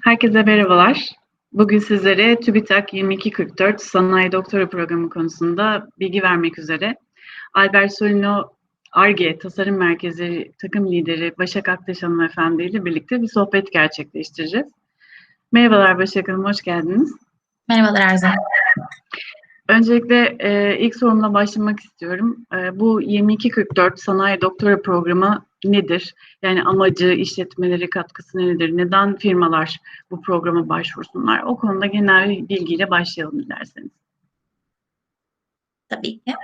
Herkese merhabalar. Bugün sizlere TÜBİTAK 2244 Sanayi Doktora Programı konusunda bilgi vermek üzere Albert Solino ARGE Tasarım Merkezi takım lideri Başak Aktaş Hanımefendi ile birlikte bir sohbet gerçekleştireceğiz. Merhabalar Başak Hanım, hoş geldiniz. Merhabalar Erzen. Öncelikle e, ilk sorumla başlamak istiyorum. E, bu 2244 Sanayi Doktora Programı nedir? Yani amacı, işletmeleri katkısı nedir? Neden firmalar bu programa başvursunlar? O konuda genel bilgiyle başlayalım dilerseniz. Tabii ki.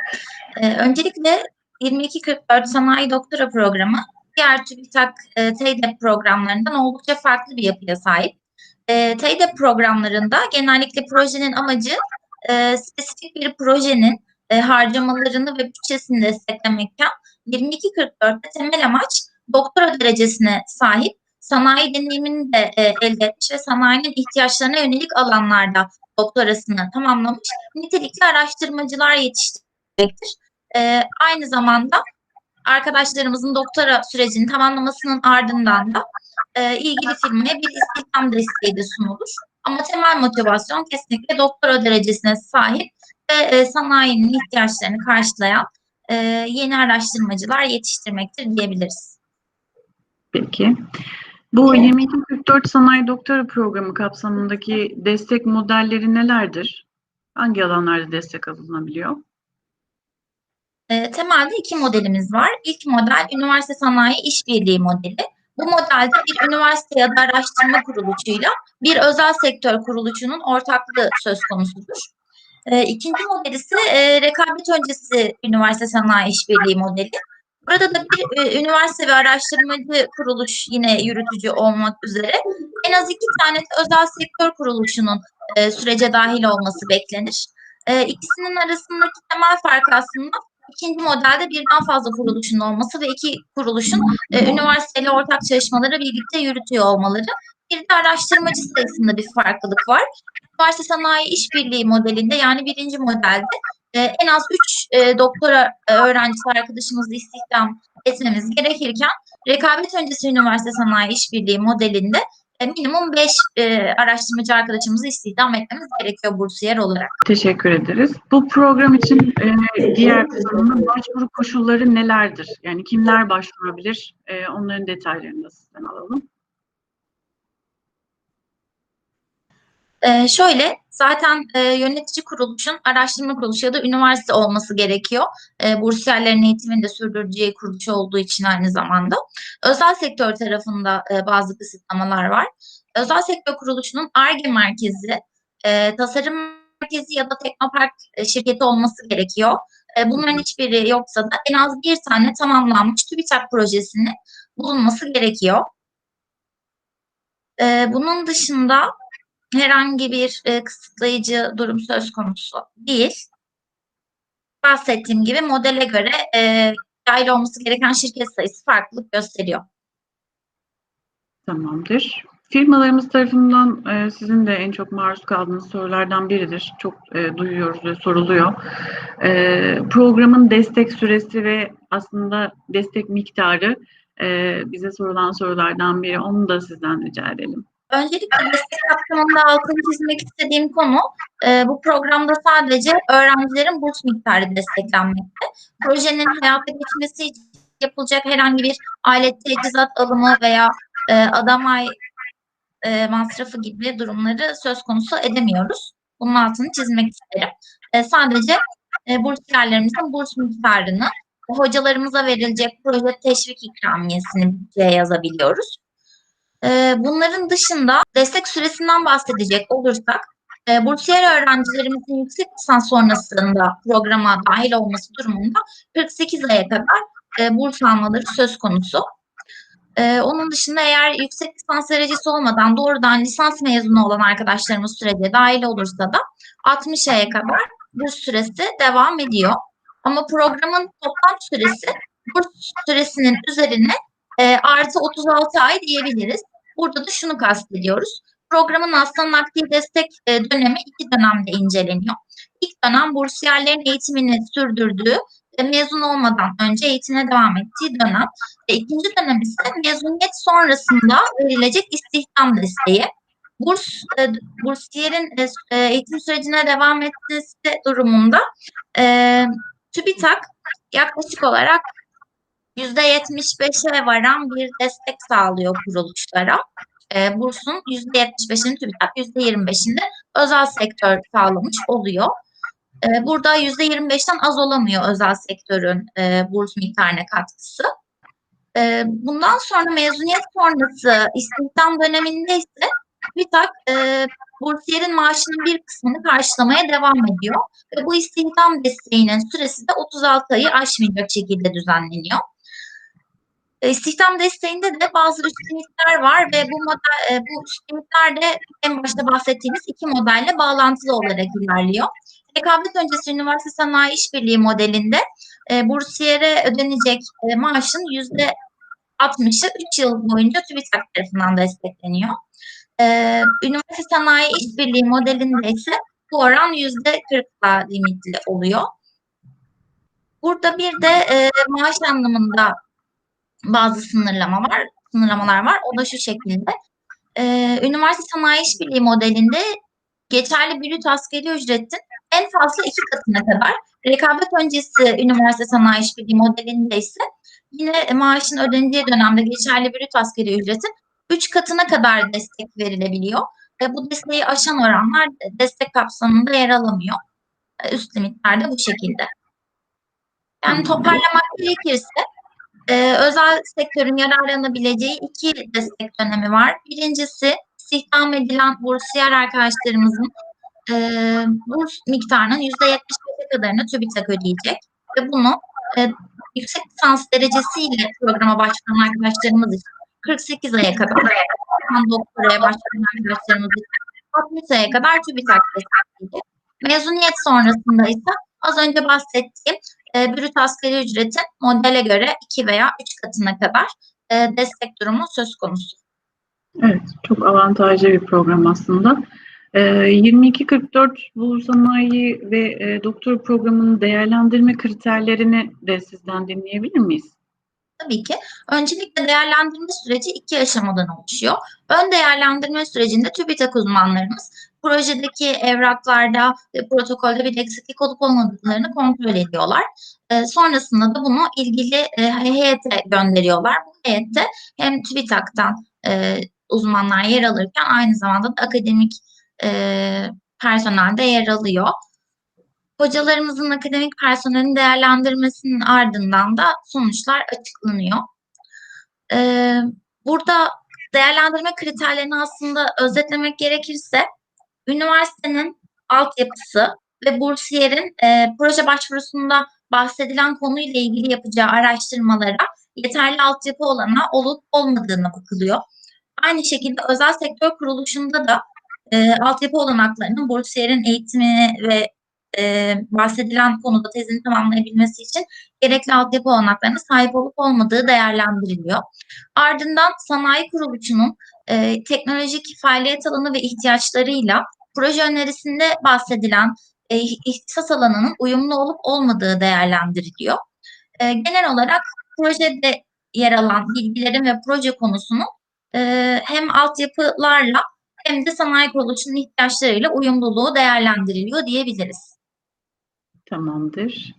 Ee, öncelikle 2244 Sanayi Doktora Programı diğer TÜBİTAK e, TEYDEP programlarından oldukça farklı bir yapıya sahip. E, TEYDEP programlarında genellikle projenin amacı e, spesifik bir projenin e, harcamalarını ve bütçesini desteklemekken 2244'te temel amaç doktora derecesine sahip sanayi deneyimini de e, elde etmiş ve sanayinin ihtiyaçlarına yönelik alanlarda doktorasını tamamlamış nitelikli araştırmacılar yetiştirmektir. E, aynı zamanda arkadaşlarımızın doktora sürecini tamamlamasının ardından da e, ilgili firmaya bir istihdam desteği de sunulur. Ama temel motivasyon kesinlikle doktora derecesine sahip ve e, sanayinin ihtiyaçlarını karşılayan e, yeni araştırmacılar yetiştirmektir diyebiliriz. Peki. Bu 2244 Sanayi Doktora Programı kapsamındaki destek modelleri nelerdir? Hangi alanlarda destek alınabiliyor? E, temelde iki modelimiz var. İlk model üniversite sanayi işbirliği modeli. Bu modelde bir üniversite ya da araştırma kuruluşuyla bir özel sektör kuruluşunun ortaklığı söz konusudur. E, ikinci model ise rekabet öncesi üniversite sanayi işbirliği modeli. Burada da bir e, üniversite ve araştırmacı kuruluş yine yürütücü olmak üzere en az iki tane özel sektör kuruluşunun e, sürece dahil olması beklenir. E, ikisinin arasındaki temel fark aslında ikinci modelde birden fazla kuruluşun olması ve iki kuruluşun e, üniversiteyle ortak çalışmaları birlikte yürütüyor olmaları. Bir de araştırmacı sayısında bir farklılık var. Üniversite sanayi işbirliği modelinde yani birinci modelde e, en az üç e, doktora e, öğrencisi arkadaşımızı istihdam etmemiz gerekirken rekabet öncesi üniversite sanayi işbirliği modelinde e, minimum 5 e, araştırmacı arkadaşımızı istihdam etmemiz gerekiyor bursiyer olarak. Teşekkür ederiz. Bu program için e, diğer sorunun başvuru koşulları nelerdir? Yani kimler başvurabilir? E, onların detaylarını da sizden alalım. Ee, şöyle zaten e, yönetici kuruluşun araştırma kuruluşu ya da üniversite olması gerekiyor. E, bursiyerlerin eğitimini de sürdüreceği kuruluş olduğu için aynı zamanda. Özel sektör tarafında e, bazı kısıtlamalar var. Özel sektör kuruluşunun ARGE merkezi, e, tasarım merkezi ya da teknopark e, şirketi olması gerekiyor. E, bunların hiçbiri yoksa da en az bir tane tamamlanmış TÜBİTAK projesinin bulunması gerekiyor. E, bunun dışında herhangi bir e, kısıtlayıcı durum söz konusu değil. Bahsettiğim gibi modele göre e, dahil olması gereken şirket sayısı farklılık gösteriyor. Tamamdır. Firmalarımız tarafından e, sizin de en çok maruz kaldığınız sorulardan biridir. Çok e, duyuyoruz ve soruluyor. E, programın destek süresi ve aslında destek miktarı e, bize sorulan sorulardan biri. Onu da sizden rica edelim. Öncelikle destek kapsamında altını çizmek istediğim konu e, bu programda sadece öğrencilerin burs miktarı desteklenmekte. Projenin hayata geçmesi için yapılacak herhangi bir alet teçhizat alımı veya e, adam ay e, masrafı gibi durumları söz konusu edemiyoruz. Bunun altını çizmek isterim. E, sadece e, bursiyerlerimizin burs miktarını, hocalarımıza verilecek proje teşvik ikramiyesini bütçeye yazabiliyoruz. E, bunların dışında destek süresinden bahsedecek olursak, e, bursiyer öğrencilerimizin yüksek lisans sonrasında programa dahil olması durumunda 48 aya kadar e, burs almaları söz konusu. Ee, onun dışında eğer yüksek lisans derecesi olmadan doğrudan lisans mezunu olan arkadaşlarımız sürece dahil olursa da 60 aya kadar burs süresi devam ediyor. Ama programın toplam süresi burs süresinin üzerine e, artı 36 ay diyebiliriz. Burada da şunu kastediyoruz. Programın aslında nakdi destek e, dönemi iki dönemde inceleniyor. İlk dönem bursiyerlerin eğitimini sürdürdüğü mezun olmadan önce eğitimine devam ettiği dönem. E, ikinci dönem ise mezuniyet sonrasında verilecek istihdam desteği. burs e, bursiyerin e, e, eğitim sürecine devam etmesi durumunda e, TÜBİTAK yaklaşık olarak %75'e varan bir destek sağlıyor kuruluşlara. E, bursun %75'ini TÜBİTAK, %25'ini de özel sektör sağlamış oluyor. E, burada %25'ten az olamıyor özel sektörün e, burs miktarına katkısı. E, bundan sonra mezuniyet sonrası istihdam döneminde ise TÜBİTAK e, bursiyerin maaşının bir kısmını karşılamaya devam ediyor. Ve bu istihdam desteğinin süresi de 36 ayı aşmayacak şekilde düzenleniyor. İstihdam desteğinde de bazı üstünlükler var ve bu model, bu üstünlükler de en başta bahsettiğimiz iki modelle bağlantılı olarak ilerliyor. Rekabet öncesi üniversite sanayi işbirliği modelinde e, bursiyere ödenecek e, maaşın yüzde 60'ı 3 yıl boyunca TÜBİTAK tarafından destekleniyor. E, üniversite sanayi işbirliği modelinde ise bu oran yüzde 40'la limitli oluyor. Burada bir de e, maaş anlamında bazı sınırlama var, sınırlamalar var. O da şu şekilde. Ee, üniversite sanayi işbirliği modelinde geçerli brüt asgari ücretin en fazla iki katına kadar, rekabet öncesi üniversite sanayi işbirliği modelinde ise yine maaşın ödeneceği dönemde geçerli brüt asgari ücretin üç katına kadar destek verilebiliyor. Ve bu desteği aşan oranlar destek kapsamında yer alamıyor. Üst limitler de bu şekilde. Yani toparlamak gerekirse e, özel sektörün yararlanabileceği iki destek dönemi var. Birincisi istihdam edilen bursiyer arkadaşlarımızın e, burs miktarının %75'e kadarını TÜBİTAK ödeyecek ve bunu e, yüksek lisans derecesiyle programa başvuran arkadaşlarımız için 48 aya kadar, doktoraya başvuran arkadaşlarımız için 60 aya kadar TÜBİTAK destekleyecek. Mezuniyet sonrasında ise az önce bahsettiğim e, brüt asgari ücretin modele göre 2 veya 3 katına kadar e, destek durumu söz konusu. Evet, çok avantajlı bir program aslında. E, 2244 bu sanayi ve e, doktor programının değerlendirme kriterlerini de sizden dinleyebilir miyiz? Tabii ki. Öncelikle değerlendirme süreci iki aşamadan oluşuyor. Ön değerlendirme sürecinde TÜBİTAK uzmanlarımız projedeki evraklarda ve protokolde bir eksiklik olup olmadıklarını kontrol ediyorlar. E, sonrasında da bunu ilgili e, heyete gönderiyorlar. Bu heyette hem TÜBİTAK'tan e, uzmanlar yer alırken aynı zamanda da akademik e, personel de yer alıyor. Hocalarımızın akademik personelin değerlendirmesinin ardından da sonuçlar açıklanıyor. Ee, burada değerlendirme kriterlerini aslında özetlemek gerekirse üniversitenin altyapısı ve bursiyerin e, proje başvurusunda bahsedilen konuyla ilgili yapacağı araştırmalara yeterli altyapı olana olup olmadığına bakılıyor. Aynı şekilde özel sektör kuruluşunda da e, altyapı olanaklarının bursiyerin eğitimini ve e, bahsedilen konuda tezini tamamlayabilmesi için gerekli altyapı olanaklarına sahip olup olmadığı değerlendiriliyor. Ardından sanayi kuruluşunun e, teknolojik faaliyet alanı ve ihtiyaçlarıyla proje önerisinde bahsedilen e, ihtisas alanının uyumlu olup olmadığı değerlendiriliyor. E, genel olarak projede yer alan bilgilerin ve proje konusunun e, hem altyapılarla hem de sanayi kuruluşunun ihtiyaçlarıyla uyumluluğu değerlendiriliyor diyebiliriz. Tamamdır.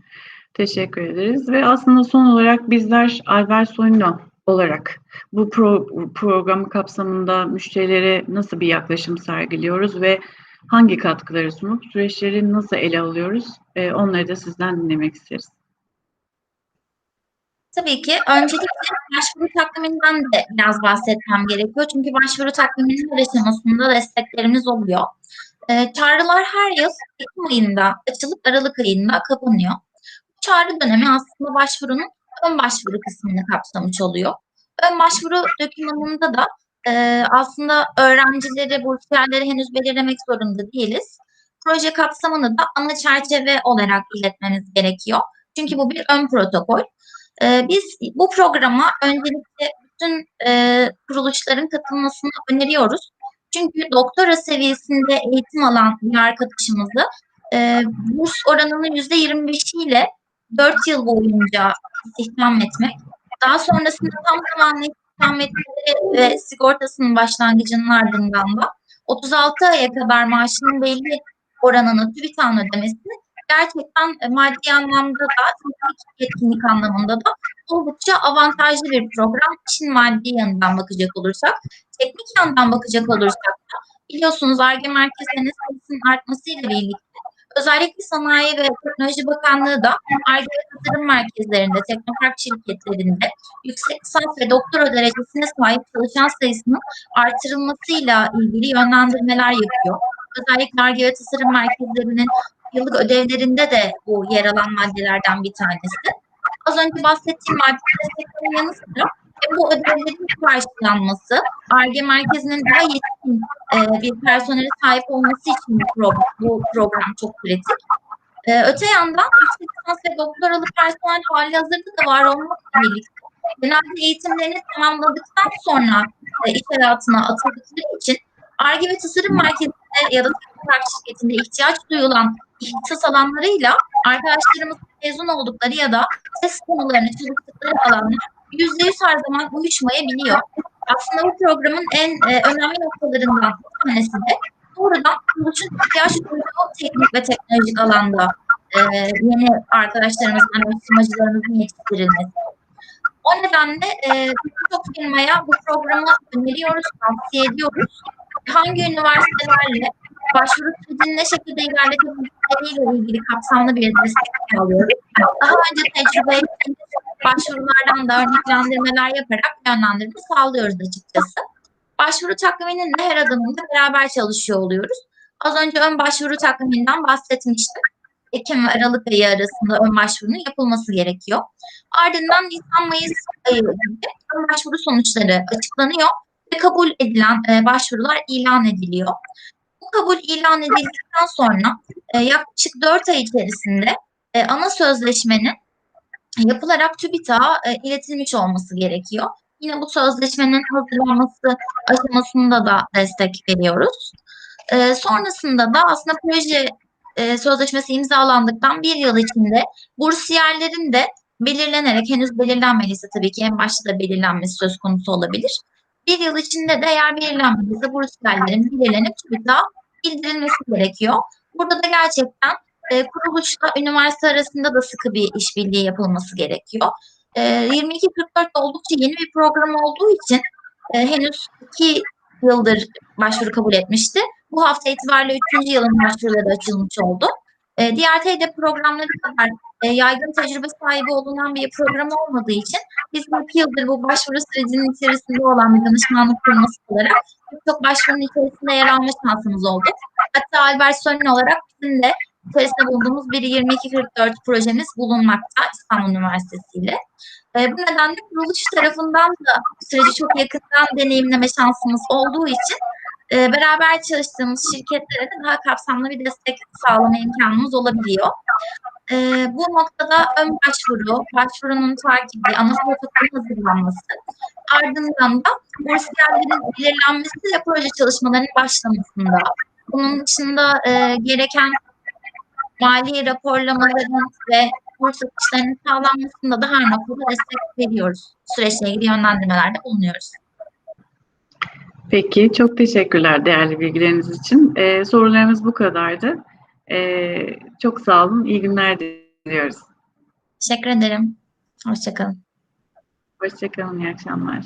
Teşekkür ederiz. Ve aslında son olarak bizler Albert Soyno olarak bu pro program kapsamında müşterilere nasıl bir yaklaşım sergiliyoruz ve hangi katkıları sunup süreçleri nasıl ele alıyoruz? E, onları da sizden dinlemek isteriz. Tabii ki. Öncelikle başvuru takviminden de biraz bahsetmem gerekiyor. Çünkü başvuru takviminin her aşamasında desteklerimiz oluyor. E, çağrılar her yıl Ekim ayında açılıp Aralık ayında kapanıyor. Bu çağrı dönemi aslında başvurunun ön başvuru kısmını kapsamış oluyor. Ön başvuru dokümanında da e, aslında öğrencileri, bursiyerleri henüz belirlemek zorunda değiliz. Proje kapsamını da ana çerçeve olarak iletmemiz gerekiyor. Çünkü bu bir ön protokol. E, biz bu programa öncelikle bütün e, kuruluşların katılmasını öneriyoruz. Çünkü doktora seviyesinde eğitim alan bir arkadaşımızı e, burs oranının yüzde 25 ile 4 yıl boyunca istihdam etmek, daha sonrasında tam zamanlı etmeleri ve sigortasının başlangıcının ardından da 36 aya kadar maaşının belli oranını TÜBİTAK'ın ödemesi gerçekten e, maddi anlamda da yetkinlik anlamında da oldukça avantajlı bir program. İşin maddi yanından bakacak olursak, teknik yandan bakacak olursak da biliyorsunuz ARGE merkezlerinin sayısının artmasıyla birlikte özellikle Sanayi ve Teknoloji Bakanlığı da ARGE tasarım merkezlerinde, teknopark şirketlerinde yüksek lisans ve doktora derecesine sahip çalışan sayısının artırılmasıyla ilgili yönlendirmeler yapıyor. Özellikle ARGE ve tasarım merkezlerinin yıllık ödevlerinde de bu yer alan maddelerden bir tanesi. Az önce bahsettiğim madde desteklerin yanı sıra bu ödevlerin karşılanması, ARGE merkezinin daha yetkin e, bir personele sahip olması için bu program, bu program çok kritik. E, öte yandan yüksek lisans ve doktoralı personel hali hazırda da var olmakla birlikte genelde eğitimlerini tamamladıktan sonra e, iş hayatına atıldıkları için ARGE ve tasarım merkezinde ya da teknopark şirketinde ihtiyaç duyulan ihtisas alanlarıyla arkadaşlarımız mezun oldukları ya da test konularını çalıştıkları alanlar yüzde yüz her zaman uyuşmayabiliyor. Aslında bu programın en e, önemli noktalarından bir tanesi de doğrudan kuruluşun ihtiyaç duyduğu teknik ve teknolojik alanda e, yeni arkadaşlarımızın, araştırmacılarımızın yetiştirilmesi. O nedenle e, birçok firmaya bu programı öneriyoruz, tavsiye ediyoruz. Hangi üniversitelerle başvuru sürecini ne şekilde ilerletebildikleriyle ilgili kapsamlı bir destek sağlıyoruz. Daha önce tecrübe başvurulardan da örneklendirmeler yaparak yönlendirme sağlıyoruz açıkçası. Başvuru takviminin de her adımında beraber çalışıyor oluyoruz. Az önce ön başvuru takviminden bahsetmiştim. Ekim ve Aralık ayı arasında ön başvurunun yapılması gerekiyor. Ardından Nisan-Mayıs ayında ön başvuru sonuçları açıklanıyor ve kabul edilen e, başvurular ilan ediliyor. Bu kabul ilan edildikten sonra e, yaklaşık 4 ay içerisinde e, ana sözleşmenin yapılarak TÜBİTAK'a e, iletilmiş olması gerekiyor. Yine bu sözleşmenin hazırlanması aşamasında da destek veriyoruz. E, sonrasında da aslında proje e, sözleşmesi imzalandıktan bir yıl içinde bursiyerlerin de belirlenerek henüz belirlenmediyse tabii ki en başta da belirlenmesi söz konusu olabilir. Bir yıl içinde de eğer belirlenmediyse bursiyerlerin belirlenip TÜBİTAK'a bildirilmesi gerekiyor. Burada da gerçekten e, kuruluşla üniversite arasında da sıkı bir işbirliği yapılması gerekiyor. E, 2244 oldukça yeni bir program olduğu için e, henüz iki yıldır başvuru kabul etmişti. Bu hafta itibariyle üçüncü yılın başvuruları açılmış oldu. E, diğer TED programları kadar e, yaygın tecrübe sahibi olunan bir program olmadığı için biz iki yıldır bu başvuru sürecinin içerisinde olan bir danışmanlık firması olarak çok başvurunun içerisinde yer alma şansımız oldu. Hatta Albert Sönün olarak bizim de içerisinde bulunduğumuz bir 2244 projemiz bulunmakta İstanbul Üniversitesi ile. E, bu nedenle kuruluş tarafından da süreci çok yakından deneyimleme şansımız olduğu için e, beraber çalıştığımız şirketlere de daha kapsamlı bir destek sağlama imkanımız olabiliyor. E, bu noktada ön başvuru, başvurunun takibi, ana protokolün hazırlanması, ardından da bursiyerlerin belirlenmesi ve proje çalışmalarının başlamasında. Bunun dışında e, gereken mali raporlamaların ve kurs akışlarının sağlanmasında da her noktada destek veriyoruz. Süreçle ilgili yönlendirmelerde bulunuyoruz. Peki, çok teşekkürler değerli bilgileriniz için. Ee, sorularımız bu kadardı. Ee, çok sağ olun, iyi günler diliyoruz. Teşekkür ederim. Hoşçakalın. Hoşçakalın, iyi akşamlar.